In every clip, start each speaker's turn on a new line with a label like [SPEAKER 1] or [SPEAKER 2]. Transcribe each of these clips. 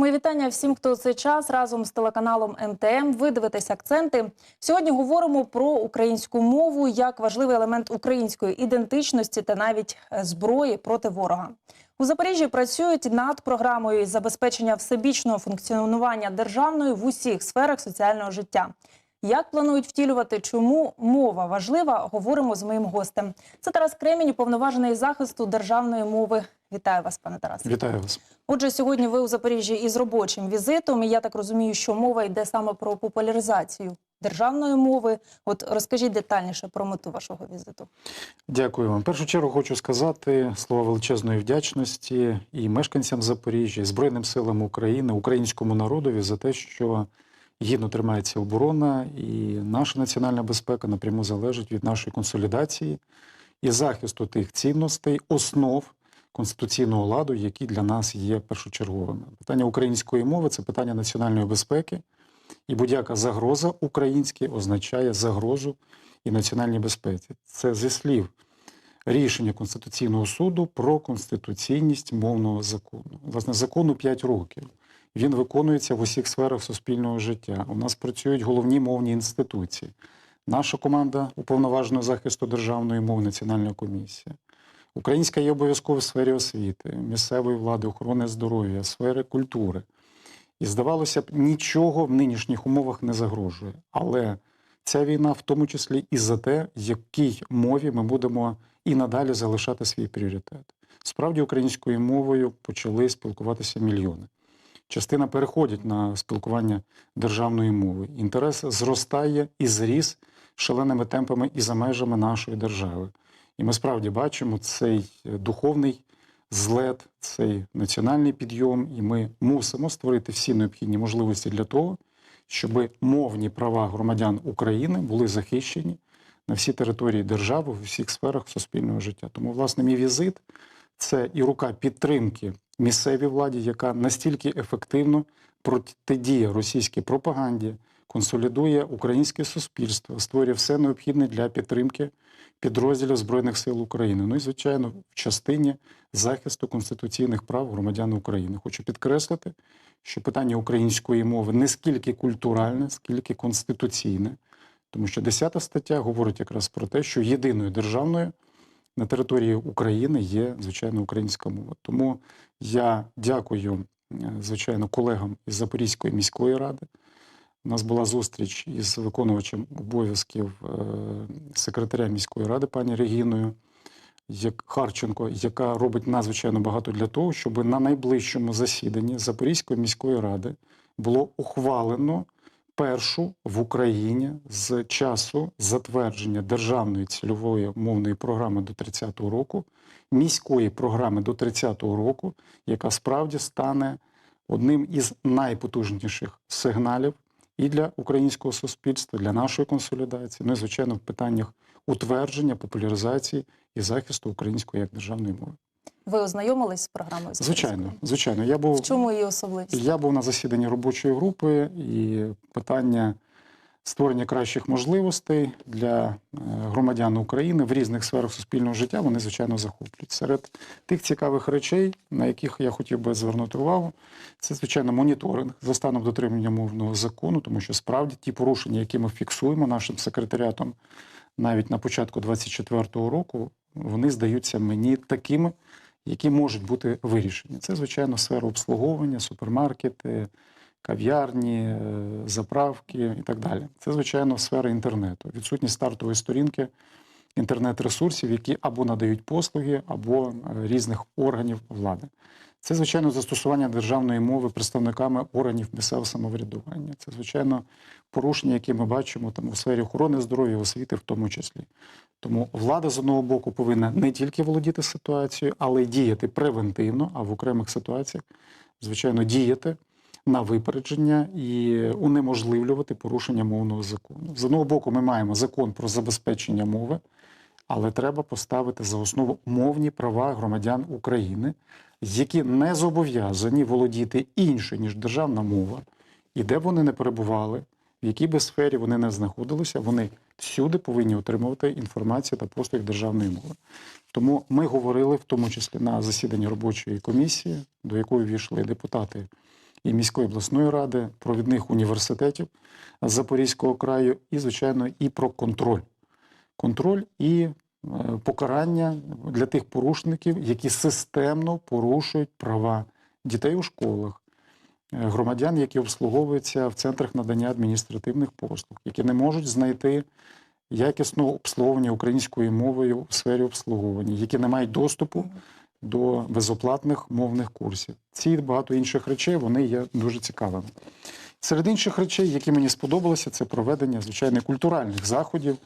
[SPEAKER 1] Мої вітання всім, хто цей час разом з телеканалом МТМ. Ви дивитесь акценти. Сьогодні говоримо про українську мову як важливий елемент української ідентичності та навіть е, зброї проти ворога. У Запоріжжі працюють над програмою забезпечення всебічного функціонування державної в усіх сферах соціального життя. Як планують втілювати, чому мова важлива? Говоримо з моїм гостем. Це Тарас Кремінь, уповноважений захисту державної мови. Вітаю вас, пане Тарасе.
[SPEAKER 2] Вітаю вас.
[SPEAKER 1] Отже, сьогодні ви у Запоріжжі із робочим візитом. І я так розумію, що мова йде саме про популяризацію державної мови. От розкажіть детальніше про мету вашого візиту.
[SPEAKER 2] Дякую вам. В першу чергу хочу сказати слова величезної вдячності і мешканцям Запоріжжя, і Збройним силам України, українському народові за те, що гідно тримається оборона, і наша національна безпека напряму залежить від нашої консолідації і захисту тих цінностей, основ конституційного ладу, які для нас є першочерговими. Питання української мови це питання національної безпеки, і будь-яка загроза українській означає загрозу і національній безпеці. Це зі слів рішення Конституційного суду про конституційність мовного закону. Власне, закону 5 років. Він виконується в усіх сферах суспільного життя. У нас працюють головні мовні інституції. Наша команда уповноваженого захисту державної мови Національна комісія. Українська є обов'язково в сфері освіти, місцевої влади, охорони здоров'я, сфери культури. І здавалося б, нічого в нинішніх умовах не загрожує. Але ця війна, в тому числі, і за те, якій мові ми будемо і надалі залишати свій пріоритет. Справді, українською мовою почали спілкуватися мільйони. Частина переходять на спілкування державною мовою. Інтерес зростає і зріс шаленими темпами і за межами нашої держави. І ми справді бачимо цей духовний злет, цей національний підйом, і ми мусимо створити всі необхідні можливості для того, щоб мовні права громадян України були захищені на всій території держави, в усіх сферах суспільного життя. Тому, власне, мій візит це і рука підтримки місцевій владі, яка настільки ефективно протидіє російській пропаганді, консолідує українське суспільство, створює все необхідне для підтримки підрозділів Збройних сил України. Ну і звичайно, в частині захисту конституційних прав громадян України. Хочу підкреслити, що питання української мови не скільки культуральне, скільки конституційне, тому що 10 стаття говорить якраз про те, що єдиною державною на території України є звичайно українська мова. Тому я дякую, е, звичайно, колегам із Запорізької міської ради. У нас була зустріч із виконувачем обов'язків е, секретаря міської ради пані Регіною Харченко, яка робить надзвичайно багато для того, щоб на найближчому засіданні Запорізької міської ради було ухвалено першу в Україні з часу затвердження державної цільової мовної програми до 30-го року, міської програми до 30-го року, яка справді стане одним із найпотужніших сигналів і для українського суспільства, для нашої консолідації, ну і звичайно в питаннях утвердження, популяризації і захисту української як державної мови.
[SPEAKER 1] Ви ознайомились з програмою?
[SPEAKER 2] Звичайно, звичайно. Я був
[SPEAKER 1] В чому її особливість?
[SPEAKER 2] я був на засіданні робочої групи, і питання створення кращих можливостей для е, громадян України в різних сферах суспільного життя вони звичайно захоплюють. Серед тих цікавих речей, на яких я хотів би звернути увагу, це звичайно моніторинг за станом дотримання мовного закону, тому що справді ті порушення, які ми фіксуємо нашим секретаріатом навіть на початку 24-го року, вони здаються мені такими, які можуть бути вирішені. Це, звичайно, сфера обслуговування, супермаркети, кав'ярні, е, заправки і так далі. Це, звичайно, сфера інтернету. Відсутність стартової сторінки інтернет-ресурсів, які або надають послуги, або е, різних органів влади. Це, звичайно, застосування державної мови представниками органів місцевого самоврядування. Це, звичайно, порушення, які ми бачимо там у сфері охорони здоров'я, освіти, в тому числі. Тому влада з одного боку повинна не тільки володіти ситуацією, але й діяти превентивно, а в окремих ситуаціях, звичайно, діяти на випередження і унеможливлювати порушення мовного закону. З одного боку, ми маємо закон про забезпечення мови, але треба поставити за основу мовні права громадян України, які не зобов'язані володіти іншою, ніж державна мова, і де б вони не перебували, в якій би сфері вони не знаходилися, вони всюди повинні отримувати інформацію та послуг державної мови. Тому ми говорили, в тому числі на засіданні робочої комісії, до якої війшли депутати і міської обласної ради, провідних університетів Запорізького краю, і, звичайно, і про контроль. Контроль і е, покарання для тих порушників, які системно порушують права дітей у школах, громадян, які обслуговуються в центрах надання адміністративних послуг, які не можуть знайти якісного обслуговування українською мовою у сфері обслуговування, які не мають доступу до безоплатних мовних курсів. Ці багато інших речей вони є дуже цікавими. Серед інших речей, які мені сподобалися, це проведення звичайно культуральних заходів,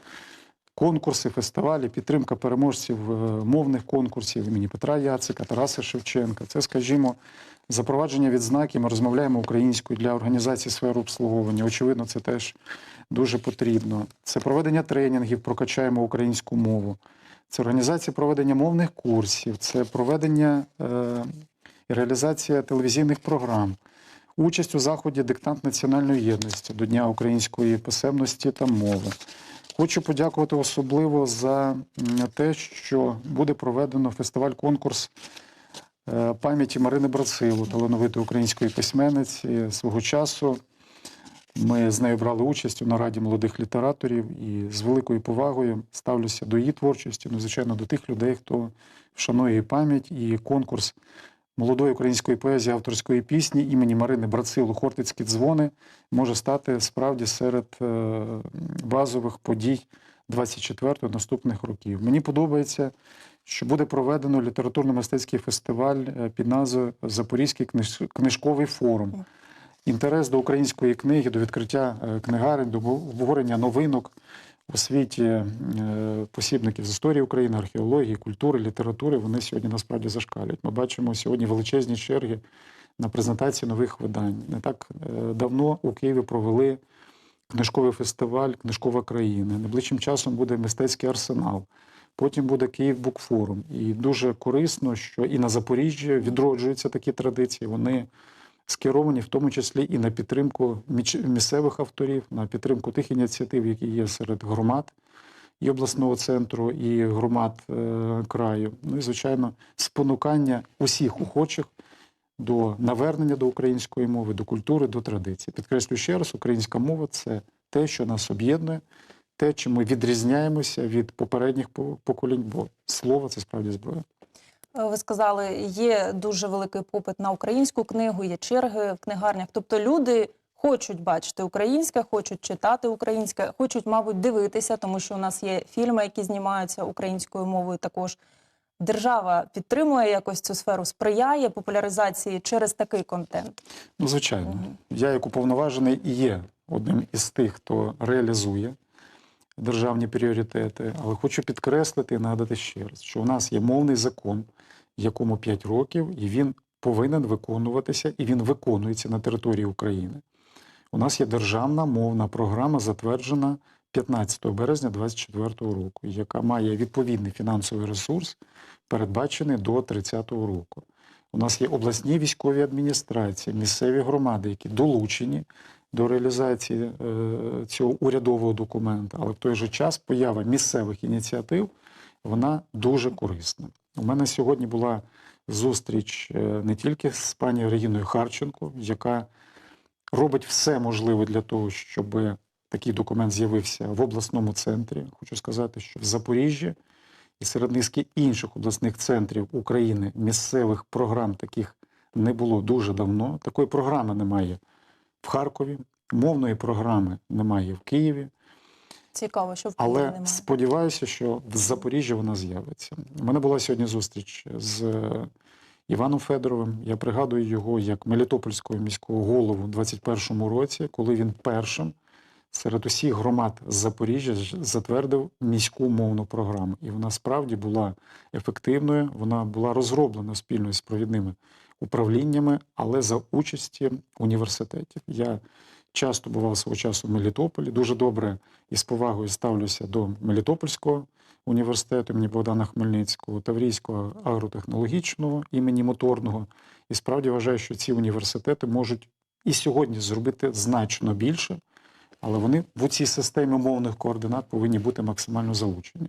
[SPEAKER 2] конкурси, фестивалі, підтримка переможців е, мовних конкурсів імені Петра Яцика, Тараса Шевченка. Це, скажімо, запровадження відзнаки. Ми розмовляємо українською для організації сфери обслуговування. Очевидно, це теж дуже потрібно. Це проведення тренінгів, прокачаємо українську мову. Це організація проведення мовних курсів, це проведення е, і реалізація телевізійних програм, участь у заході диктант національної єдності до Дня української писемності та мови. Хочу подякувати особливо за те, що буде проведено фестиваль-конкурс е, пам'яті Марини Брацилу, талановитої української письменниці свого часу. Ми з нею брали участь у нараді молодих літераторів і з великою повагою ставлюся до її творчості, ну, звичайно, до тих людей, хто вшанує її пам'ять і конкурс молодої української поезії авторської пісні імені Марини Брацилу Хортицькі дзвони може стати справді серед е, базових подій 24-го наступних років. Мені подобається, що буде проведено літературно-мистецький фестиваль е, під назвою Запорізький книжковий форум. Інтерес до української книги, до відкриття е, книгарень, до обговорення новинок у світі е, посібників з історії України, археології, культури, літератури, вони сьогодні насправді зашкалюють. Ми бачимо сьогодні величезні черги на презентації нових видань. Не так давно у Києві провели книжковий фестиваль Книжкова країна. Найближчим часом буде мистецький арсенал. Потім буде Київ Букфорум. І дуже корисно, що і на Запоріжжі відроджуються такі традиції. Вони скеровані в тому числі і на підтримку місцевих авторів, на підтримку тих ініціатив, які є серед громад і обласного центру, і громад е, краю. Ну і звичайно, спонукання усіх охочих до навернення до української мови, до культури, до традицій. Підкреслю ще раз, українська мова це те, що нас об'єднує, те, чим ми відрізняємося від попередніх поколінь, бо слово це справді зброя.
[SPEAKER 1] Е, Ви сказали, є дуже великий попит на українську книгу, є черги в книгарнях. Тобто люди хочуть бачити українське, хочуть читати українське, хочуть, мабуть, дивитися, тому що у нас є фільми, які знімаються українською мовою. Також держава підтримує якось цю сферу, сприяє популяризації через такий контент.
[SPEAKER 2] Ну, звичайно,
[SPEAKER 1] Мгм.
[SPEAKER 2] я як уповноважений і є одним із тих, хто реалізує державні пріоритети, але хочу підкреслити і нагадати ще раз, що у нас є мовний закон, якому 5 років, і він повинен виконуватися, і він виконується на території України. У нас є державна мовна програма, затверджена 15 березня 2024 року, яка має відповідний фінансовий ресурс, передбачений до 30-го року. У нас є обласні військові адміністрації, місцеві громади, які долучені до реалізації е, цього урядового документа, але в той же час поява місцевих ініціатив вона дуже корисна. У мене сьогодні була зустріч е, не тільки з пані Регіною Харченко, яка робить все можливе для того, щоб такий документ з'явився в обласному центрі. Хочу сказати, що в Запоріжжі і серед низки інших обласних центрів України місцевих програм таких не було дуже давно. Такої програми немає в Харкові, мовної програми немає в Києві.
[SPEAKER 1] Цікаво, що в Києві
[SPEAKER 2] Але
[SPEAKER 1] немає.
[SPEAKER 2] сподіваюся, що в Запоріжжі вона з'явиться. У мене була сьогодні зустріч з е, Іваном Федоровим. Я пригадую його як Мелітопольського міського голову у 21-му році, коли він першим серед усіх громад Запоріжжя затвердив міську мовну програму. І вона справді була ефективною. Вона була розроблена спільно з провідними управліннями, але за участі університетів. Я часто бував свого часу в Мелітополі. Дуже добре і з повагою ставлюся до Мелітопольського університету імені Богдана Хмельницького, Таврійського агротехнологічного імені Моторного. І справді вважаю, що ці університети можуть і сьогодні зробити значно більше Але вони в цій системі мовних координат повинні бути максимально залучені.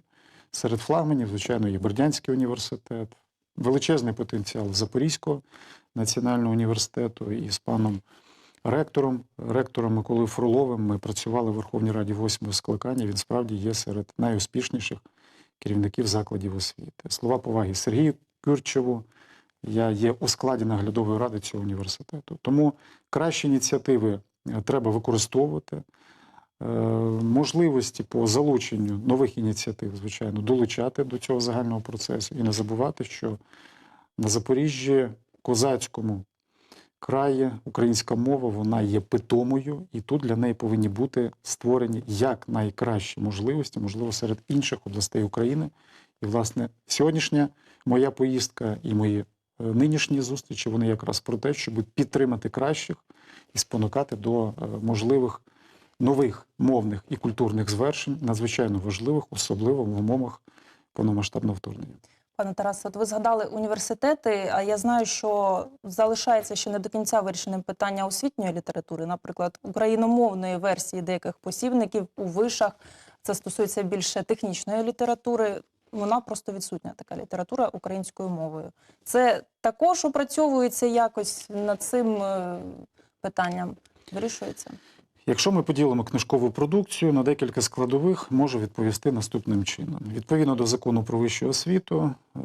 [SPEAKER 2] Серед флагманів, звичайно, є Бердянський університет, величезний потенціал Запорізького національного університету і з паном ректором, ректором Миколою Фроловим. Ми працювали в Верховній Раді восьмого скликання. Він справді є серед найуспішніших керівників закладів освіти. Слова поваги Сергію Кюрчеву. Я є у складі наглядової ради цього університету. Тому кращі ініціативи треба використовувати. Е, Можливості по залученню нових ініціатив, звичайно, долучати до цього загального процесу і не забувати, що на Запоріжжі, козацькому краї українська мова вона є питомою, і тут для неї повинні бути створені як найкращі можливості, можливо, серед інших областей України. І, власне, сьогоднішня моя поїздка і мої нинішні зустрічі вони якраз про те, щоб підтримати кращих і спонукати до е, можливих нових мовних і культурних звершень, надзвичайно важливих, особливо в умовах повномасштабного вторгнення.
[SPEAKER 1] Пане Тарасе, от ви згадали університети, а я знаю, що залишається ще не до кінця вирішеним питання освітньої літератури, наприклад, україномовної версії деяких посібників у вишах. Це стосується більше технічної літератури. Вона просто відсутня, така література українською мовою. Це також опрацьовується якось над цим е, питанням. Вирішується.
[SPEAKER 2] Якщо ми поділимо книжкову продукцію на декілька складових, можу відповісти наступним чином. Відповідно до закону про вищу освіту, е,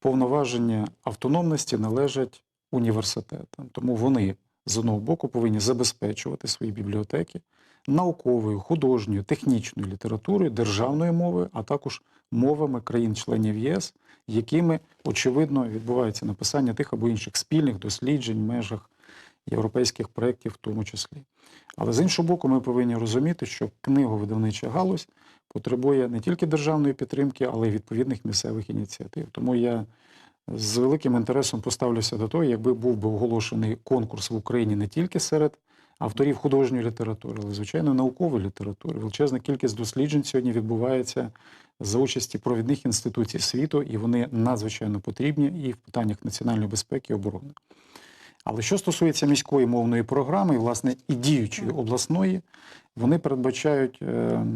[SPEAKER 2] повноваження автономності належать університетам. Тому вони з одного боку повинні забезпечувати свої бібліотеки науковою, художньою, технічною літературою, державною мовою, а також мовами країн-членів ЄС, якими очевидно відбувається написання тих або інших спільних досліджень в межах європейських проєктів, в тому числі. Але з іншого боку, ми повинні розуміти, що книговидавнича галузь потребує не тільки державної підтримки, але й відповідних місцевих ініціатив. Тому я з великим інтересом поставлюся до того, якби був би оголошений конкурс в Україні не тільки серед авторів художньої літератури, але звичайно наукової літератури. Величезна кількість досліджень сьогодні відбувається за участі провідних інституцій світу, і вони надзвичайно потрібні і в питаннях національної безпеки і оборони. Але що стосується міської мовної програми, і, власне, і діючої обласної, вони передбачають е,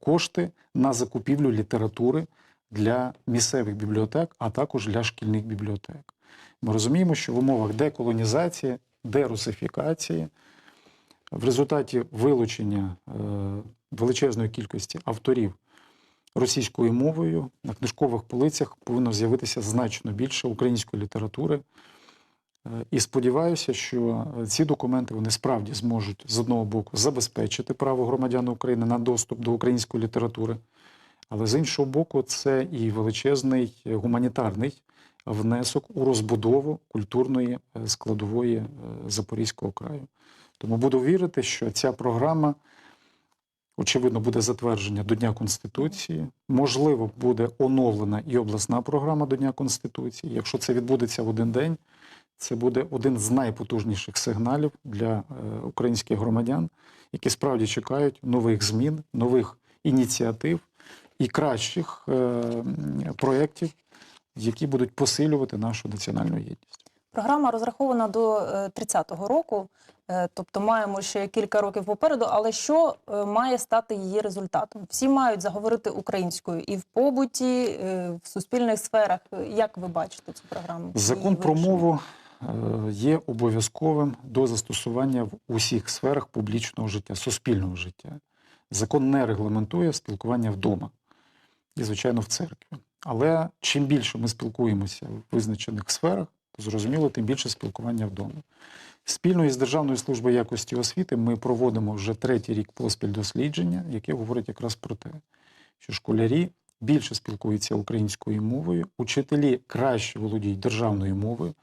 [SPEAKER 2] кошти на закупівлю літератури для місцевих бібліотек, а також для шкільних бібліотек. Ми розуміємо, що в умовах деколонізації, дерусифікації, в результаті вилучення е, величезної кількості авторів російською мовою на книжкових полицях повинно з'явитися значно більше української літератури. Е, І сподіваюся, що ці документи вони справді зможуть з одного боку забезпечити право громадян України на доступ до української літератури, але з іншого боку, це і величезний гуманітарний внесок у розбудову культурної е, складової Запорізького краю. Тому буду вірити, що ця програма, очевидно, буде затверджена до Дня Конституції. Можливо, буде оновлена і обласна програма до Дня Конституції. Якщо це відбудеться в один день, це буде один з найпотужніших сигналів для е, українських громадян, які справді чекають нових змін, нових ініціатив і кращих е, проєктів, які будуть посилювати нашу національну єдність.
[SPEAKER 1] Програма розрахована до е, 30-го року, е, тобто маємо ще кілька років попереду. Але що е, має стати її результатом? Всі мають заговорити українською і в побуті, е, в суспільних сферах. Як ви бачите цю програму?
[SPEAKER 2] Закон про мову е, є обов'язковим до застосування в усіх сферах публічного життя, суспільного життя. Закон не регламентує спілкування вдома і, звичайно, в церкві. Але чим більше ми спілкуємося в визначених сферах, зрозуміло, тим більше спілкування вдома. Спільно із Державною службою якості освіти ми проводимо вже третій рік поспіль дослідження, яке говорить якраз про те, що школярі більше спілкуються українською мовою, учителі краще володіють державною мовою,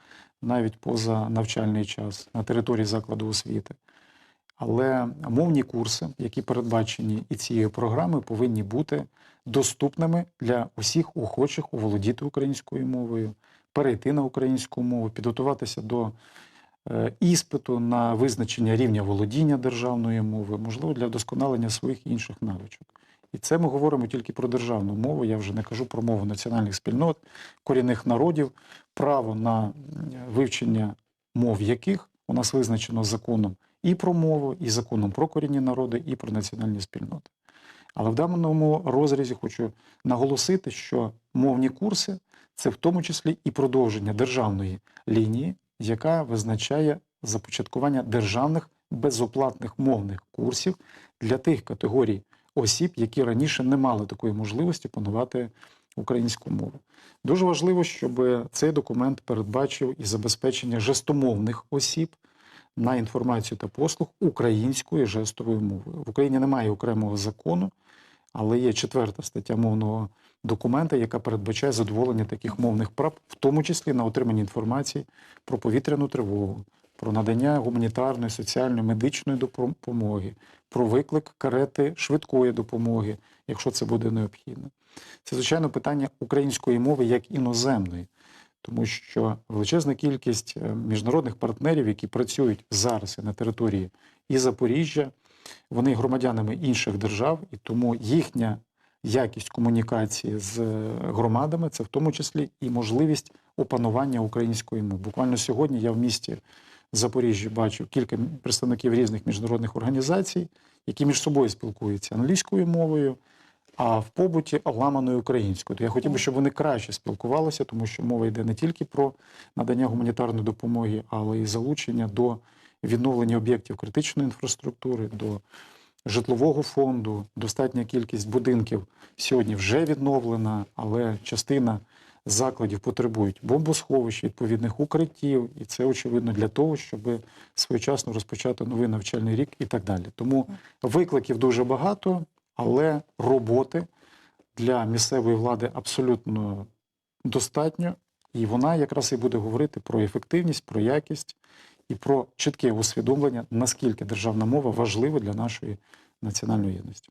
[SPEAKER 2] навіть поза навчальний час на території закладу освіти. Але мовні курси, які передбачені і цією програмою, повинні бути доступними для усіх охочих оволодіти українською мовою, перейти на українську мову, підготуватися до е, іспиту на визначення рівня володіння державною мовою, можливо, для вдосконалення своїх інших навичок. І це ми говоримо тільки про державну мову. Я вже не кажу про мову національних спільнот, корінних народів, право на вивчення мов яких у нас визначено законом і про мову, і законом про корінні народи, і про національні спільноти. Але в даному розрізі хочу наголосити, що мовні курси це в тому числі і продовження державної лінії, яка визначає започаткування державних безоплатних мовних курсів для тих категорій осіб, які раніше не мали такої можливості панувати українську мову. Дуже важливо, щоб цей документ передбачив і забезпечення жестомовних осіб на інформацію та послуг українською жестовою мовою. В Україні немає окремого закону, але є четверта стаття мовного документа, яка передбачає задоволення таких мовних прав, в тому числі на отримання інформації про повітряну тривогу, про надання гуманітарної, соціальної, медичної допомоги, про виклик карети швидкої допомоги, якщо це буде необхідно. Це, звичайно, питання української мови як іноземної, тому що величезна кількість е, міжнародних партнерів, які працюють зараз на території і Запоріжжя, вони громадянами інших держав, і тому їхня якість комунікації з е, громадами це в тому числі і можливість опанування української мови. Буквально сьогодні я в місті Запоріжжя бачив кілька представників різних міжнародних організацій, які між собою спілкуються англійською мовою, а в побуті ламаною українською. То я хотів би, щоб вони краще спілкувалися, тому що мова йде не тільки про надання гуманітарної допомоги, але й залучення до відновлення об'єктів критичної інфраструктури, до житлового фонду. Достатня кількість будинків сьогодні вже відновлена, але частина закладів потребують бомбосховищ, відповідних укриттів, і це очевидно для того, щоб своєчасно розпочати новий навчальний рік і так далі. Тому викликів дуже багато, але роботи для місцевої влади абсолютно достатньо, і вона якраз і буде говорити про ефективність, про якість і про чітке усвідомлення, наскільки державна мова важлива для нашої національної єдності.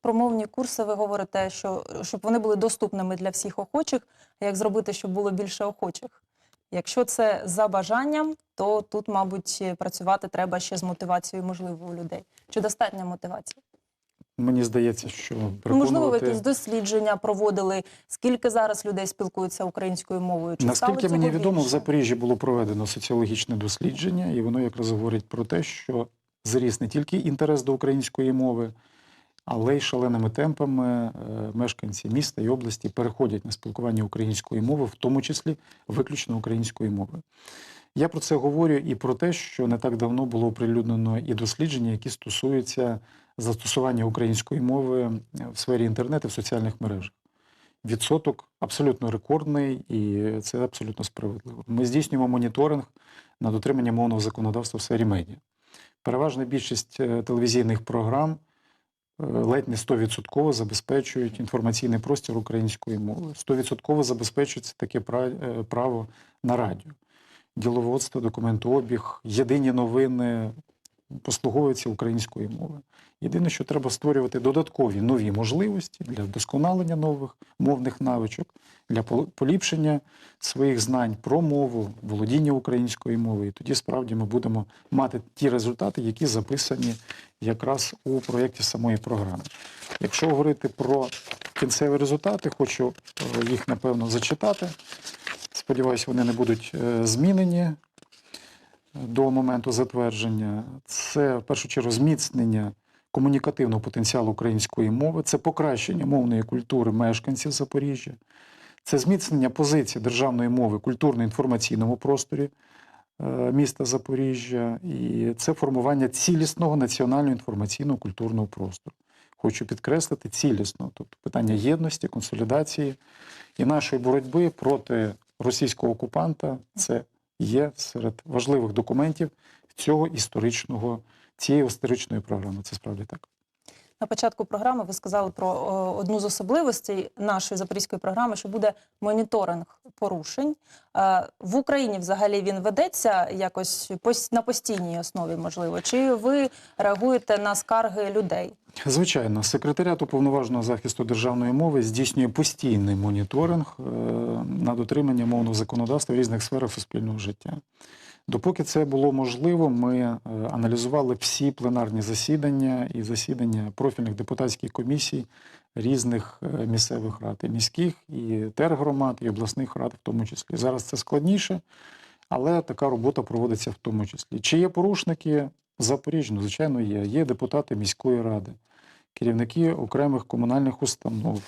[SPEAKER 1] Про мовні курси ви говорите, що щоб вони були доступними для всіх охочих. Як зробити, щоб було більше охочих? Якщо це за бажанням, то тут, мабуть, працювати треба ще з мотивацією, можливо, у людей. Чи достатня мотивація?
[SPEAKER 2] Мені здається, що
[SPEAKER 1] Ну, Можливо, ви якісь дослідження проводили. Скільки зараз людей спілкуються українською мовою? Чи
[SPEAKER 2] Наскільки мені відомо, в? Запоріжжі було проведено соціологічне дослідження, і воно якраз говорить про те, що зріс не тільки інтерес до української мови, але й шаленими темпами е, мешканці міста і області переходять на спілкування української мови, в тому числі виключно української мови. Я про це говорю і про те, що не так давно було оприлюднено і дослідження, які стосуються застосування української мови в сфері інтернету в соціальних мережах. Відсоток абсолютно рекордний, і це абсолютно справедливо. Ми здійснюємо моніторинг на дотримання мовного законодавства в сфері медіа. Переважна більшість е, телевізійних програм е, ледь не 100% забезпечують інформаційний простір української мови. 100% забезпечується таке е, право на радіо. Діловодство, документообіг, єдині новини послуговуються українською мовою. Єдине, що треба створювати додаткові нові можливості для вдосконалення нових мовних навичок, для поліпшення своїх знань про мову, володіння українською мовою. І тоді справді ми будемо мати ті результати, які записані якраз у проєкті самої програми. Якщо говорити про кінцеві результати, хочу е, їх напевно зачитати. Сподіваюся, вони не будуть е, змінені до моменту затвердження. Це в першу чергу зміцнення комунікативного потенціалу української мови, це покращення мовної культури мешканців Запоріжжя, це зміцнення позиції державної мови в культурно-інформаційному просторі е, міста Запоріжжя, і це формування цілісного національного інформаційного культурного простору. Хочу підкреслити цілісно, тобто питання єдності, консолідації і нашої боротьби проти російського окупанта це є серед важливих документів цього історичного цієї історичної програми. Це справді так.
[SPEAKER 1] На початку програми ви сказали про одну з особливостей нашої запорізької програми, що буде моніторинг порушень. Е, В Україні взагалі він ведеться якось на постійній основі, можливо. Чи ви реагуєте на скарги людей?
[SPEAKER 2] Звичайно, секретаріат уповноваженого захисту державної мови здійснює постійний моніторинг е, на дотримання мовного законодавства в різних сферах суспільного життя. Допоки це було можливо, ми е, аналізували всі пленарні засідання і засідання профільних депутатських комісій різних е, місцевих рад, і міських, і тергромад, і обласних рад, в тому числі. Зараз це складніше, але така робота проводиться в тому числі. Чи є порушники? Запоріжжя, звичайно, є. Є депутати міської ради, керівники окремих комунальних установ.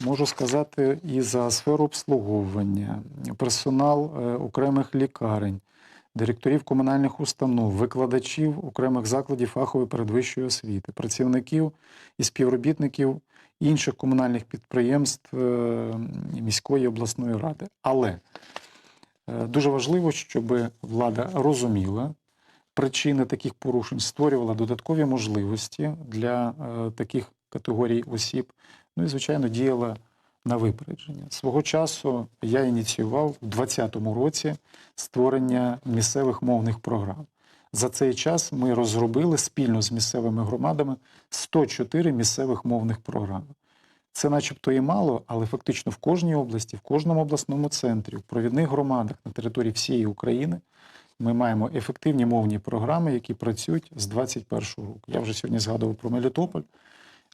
[SPEAKER 2] Можу сказати і за сферу обслуговування, персонал е, окремих лікарень, директорів комунальних установ, викладачів окремих закладів фахової передвищої освіти, працівників і співробітників інших комунальних підприємств е, міської обласної ради. Але е, дуже важливо, щоб влада розуміла причини таких порушень, створювала додаткові можливості для е, таких категорій осіб. Ну і, звичайно, діяла на випередження. Свого часу я ініціював у 2020 році створення місцевих мовних програм. За цей час ми розробили спільно з місцевими громадами 104 місцевих мовних програми. Це начебто і мало, але фактично в кожній області, в кожному обласному центрі, в провідних громадах на території всієї України ми маємо ефективні мовні програми, які працюють з 2021 року. Я вже сьогодні згадував про Мелітополь,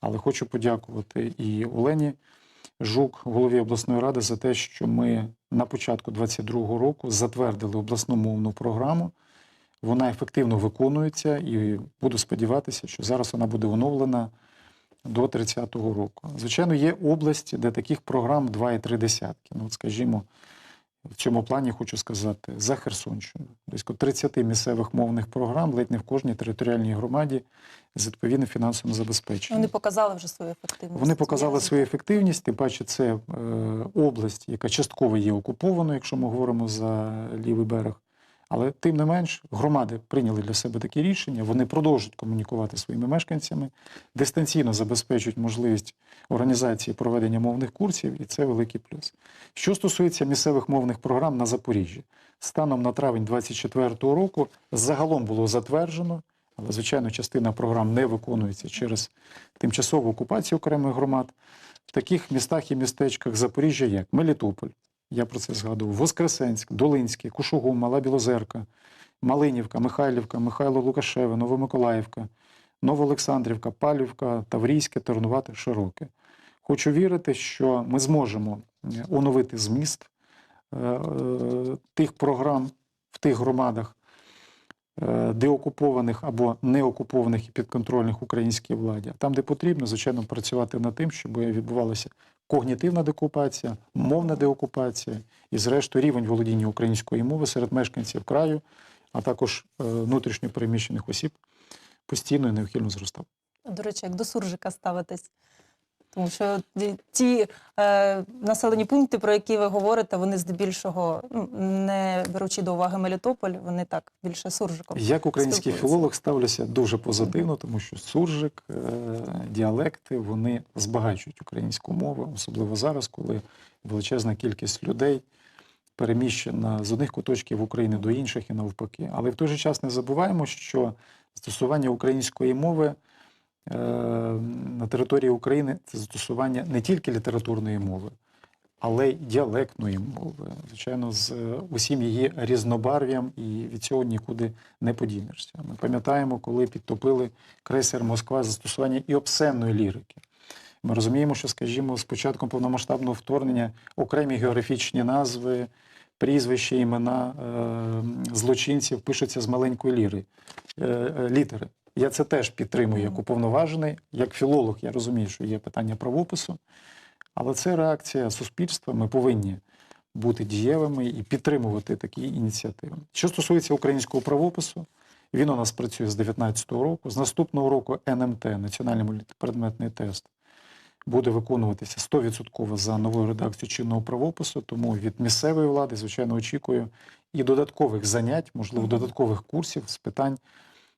[SPEAKER 2] але хочу подякувати і Олені Жук, голові обласної ради, за те, що ми на початку 2022 року затвердили обласну мовну програму. Вона ефективно виконується, і буду сподіватися, що зараз вона буде оновлена до 30-го року. Звичайно, є області, де таких програм 2,3 десятки. Ну, от, скажімо, в цьому плані хочу сказати за Херсонщину. Близько 30 місцевих мовних програм, ледь не в кожній територіальній громаді з відповідним фінансовим забезпеченням.
[SPEAKER 1] Вони показали вже свою ефективність.
[SPEAKER 2] Вони показали свою ефективність, тим паче це е, область, яка частково є окупованою, якщо ми говоримо за лівий берег. Але тим не менш, громади прийняли для себе такі рішення. Вони продовжують комунікувати своїми мешканцями, дистанційно забезпечують можливість організації проведення мовних курсів, і це великий плюс. Що стосується місцевих мовних програм на Запоріжжі, станом на травень 2024 року загалом було затверджено, але звичайно, частина програм не виконується через тимчасову окупацію окремих громад. В таких містах і містечках Запоріжжя, як Мелітополь, я про це згадував, Воскресенськ, Долинське, Кушугум, Мала Білозерка, Малинівка, Михайлівка, Михайло Лукашеве, Новомиколаївка, Новоолександрівка, Палівка, Таврійське, Тернувате, Широке. Хочу вірити, що ми зможемо е, оновити зміст е, е, тих програм в тих громадах, деокупованих або неокупованих і підконтрольних українській владі. Там, де потрібно, звичайно, працювати над тим, щоб відбувалася когнітивна деокупація, мовна деокупація і, зрештою, рівень володіння української мови серед мешканців краю, а також е, внутрішньо переміщених осіб постійно і неухильно зростав.
[SPEAKER 1] До речі, як до суржика ставитись. Тому що ті- е, населені пункти, про які ви говорите, вони здебільшого, ну, не беручи до уваги Мелітополь, вони так більше суржиком.
[SPEAKER 2] Як український філолог ставлюся дуже позитивно, тому що суржик, е, діалекти вони збагачують українську мову, особливо зараз, коли величезна кількість людей переміщена з одних куточків України до інших і навпаки. Але в той же час не забуваємо, що застосування української мови на території України це застосування не тільки літературної мови, але й діалектної мови, звичайно, з е, усім її різнобарв'ям, і від цього нікуди не подінешся. Ми пам'ятаємо, коли підтопили крейсер Москва застосування і обсенної лірики. Ми розуміємо, що, скажімо, з початком повномасштабного вторгнення окремі географічні назви, прізвища, імена е, злочинців пишуться з маленької ліри, е, е, літери. Я це теж підтримую як уповноважений, як філолог. Я розумію, що є питання правопису, але це реакція суспільства. Ми повинні бути дієвими і підтримувати такі ініціативи. Що стосується українського правопису, він у нас працює з 2019 року. З наступного року НМТ, національний мультипредметний тест, буде виконуватися 100% за новою редакцією чинного правопису. Тому від місцевої влади, звичайно, очікую і додаткових занять, можливо, додаткових курсів з питань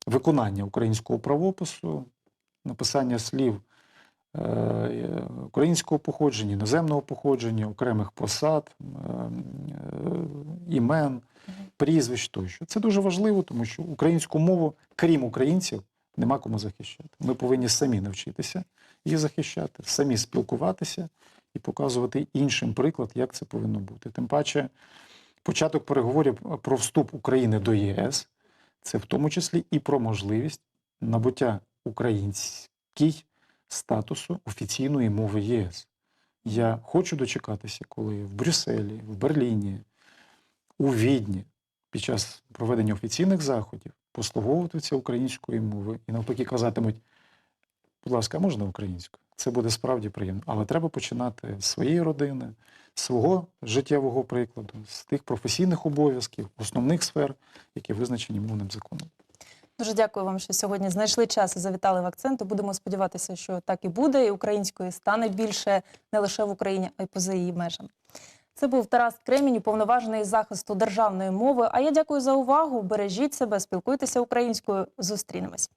[SPEAKER 2] виконання українського правопису, написання слів е, українського походження, іноземного походження, окремих посад, е, імен, прізвищ тощо. Це дуже важливо, тому що українську мову, крім українців, нема кому захищати. Ми повинні самі навчитися її захищати, самі спілкуватися і показувати іншим приклад, як це повинно бути. Тим паче, початок переговорів про вступ України до ЄС це в тому числі і про можливість набуття українській статусу офіційної мови ЄС. Я хочу дочекатися, коли в Брюсселі, в Берліні, у Відні під час проведення офіційних заходів послуговуватися українською мовою і навпаки казатимуть, будь ласка, можна українською? Це буде справді приємно. Але треба починати з своєї родини, свого життєвого прикладу, з тих професійних обов'язків, основних сфер, які визначені мовним законом.
[SPEAKER 1] Дуже дякую вам, що сьогодні знайшли час і завітали в акценти. Будемо сподіватися, що так і буде, і української стане більше не лише в Україні, а й поза її межами. Це був Тарас Кремінь, уповноважений захисту державної мови. А я дякую за увагу. Бережіть себе, спілкуйтеся українською. Зустрінемось.